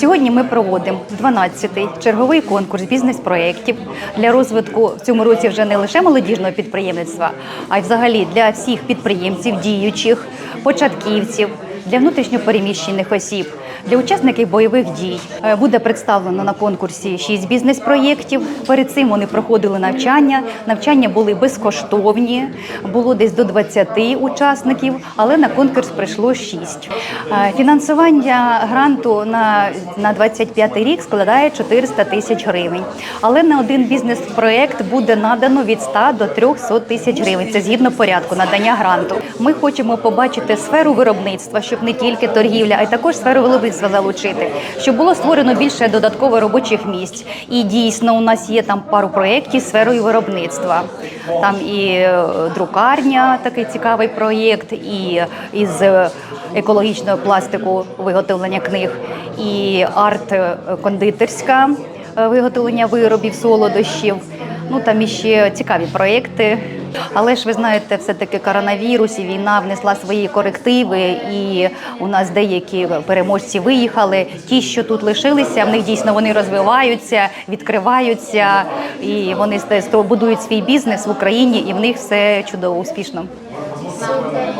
Сьогодні ми проводимо 12-й черговий конкурс бізнес-проєктів. Для розвитку в цьому році вже не лише молодіжного підприємництва, а й взагалі для всіх підприємців, діючих, початківців, для внутрішньопереміщених осіб. Для учасників бойових дій Е, буде представлено на конкурсі шість бізнес-проєктів. Перед цим вони проходили навчання. Навчання були безкоштовні, було десь до 20 учасників, але на конкурс прийшло 6. Фінансування гранту на, на 25 рік складає 400 тисяч гривень. Але на один бізнес-проєкт буде надано від 100 до 300 тисяч гривень. Це згідно порядку надання гранту. Ми хочемо побачити сферу виробництва, щоб не тільки торгівля, а й також сферу виробництва залучити, щоб було створено більше додатково робочих місць. І дійсно у нас є там пару проєктів сферою виробництва. Там і е, друкарня, такий цікавий проєкт, і із екологічного пластику виготовлення книг, і арт-кондитерська е, виготовлення виробів, солодощів. Ну там іще цікаві проекти. Але ж ви знаєте, все-таки коронавірус і війна внесла свої корективи, і у нас деякі переможці виїхали. Ті, що тут лишилися, в них дійсно вони розвиваються, відкриваються, і вони будують свій бізнес в Україні, і в них все чудово успішно.